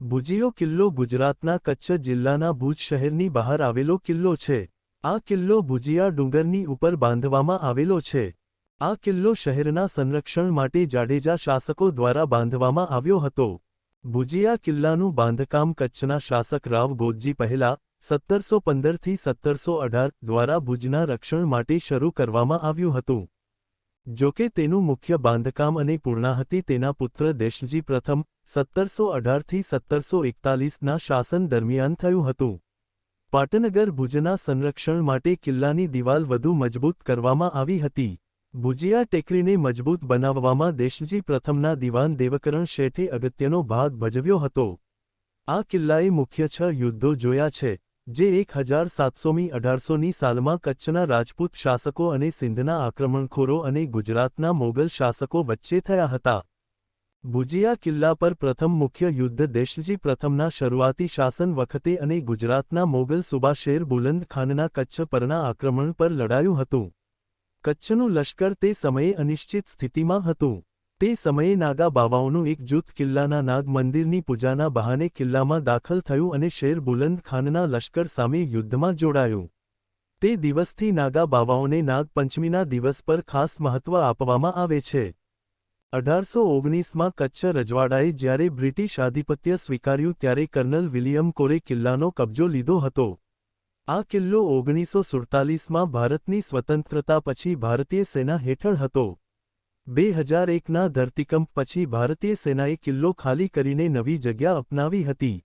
ભુજિયો કિલ્લો ગુજરાતના કચ્છ જિલ્લાના ભુજ શહેરની બહાર આવેલો કિલ્લો છે. આ કિલ્લો ભુજિયા ડુંગરની ઉપર બાંધવામાં આવેલો છે. આ કિલ્લો શહેરના સંરક્ષણ માટે જાડેજા શાસકો દ્વારા બાંધવામાં આવ્યો હતો. ભુજિયા કિલ્લાનું બાંધકામ કચ્છના શાસક રાવ ગોદજી પહેલા સત્તરસો પંદરથી સત્તરસો અઢાર દ્વારા ભુજના રક્ષણ માટે શરૂ કરવામાં આવ્યું હતું. જોકે તેનું મુખ્ય બાંધકામ અને પૂર્ણાહતિ તેના પુત્ર દેશજી પ્રથમ સત્તરસો અઢારથી સત્તરસો એકતાલીસના શાસન દરમિયાન થયું હતું. પાટનગર ભુજના સંરક્ષણ માટે કિલ્લાની દિવાલ વધુ મજબૂત કરવામાં આવી હતી. ભુજિયા ટેકરીને મજબૂત બનાવવામાં દેશજી પ્રથમના દિવાન દેવકરણ શેઠે અગત્યનો ભાગ ભજવ્યો હતો. આ કિલ્લાએ મુખ્ય છ યુદ્ધો જોયા છે. જે એક હજાર સાતસોમી અઢારસોની સાલમાં કચ્છના રાજપૂત શાસકો અને સિંધના આક્રમણખોરો અને ગુજરાતના મોગલ શાસકો વચ્ચે થયા હતા. ભુજિયા કિલ્લા પર પ્રથમ મુખ્ય યુદ્ધ દેશજી પ્રથમના શરૂઆતી શાસન વખતે અને ગુજરાતના મોગલ સુબા શેર બુલંદ ખાનના કચ્છ પરના આક્રમણ પર લડાયું હતું. કચ્છનું લશ્કર તે સમયે અનિશ્ચિત સ્થિતિમાં હતું. તે સમયે નાગા બાવાઓનું એક જૂથ કિલ્લાના નાગ મંદિરની પૂજાના બહાને કિલ્લામાં દાખલ થયું અને શેર બુલંદ ખાનના લશ્કર સામે યુદ્ધમાં જોડાયું. તે દિવસથી નાગા બાવાઓને નાગપંચમીના દિવસ પર ખાસ મહત્વ આપવામાં આવે છે. અઢારસો ઓગણીસમાં કચ્છ રજવાડાએ જ્યારે બ્રિટિશ આધિપત્ય સ્વીકાર્યું ત્યારે કર્નલ વિલિયમ કોરે કિલ્લાનો કબજો લીધો હતો. આ કિલ્લો ઓગણીસો સુડતાલીસમાં ભારતની સ્વતંત્રતા પછી ભારતીય સેના હેઠળ હતો. બે હજાર એકના ધરતીકંપ પછી ભારતીય સેનાએ કિલ્લો ખાલી કરીને નવી જગ્યા અપનાવી હતી.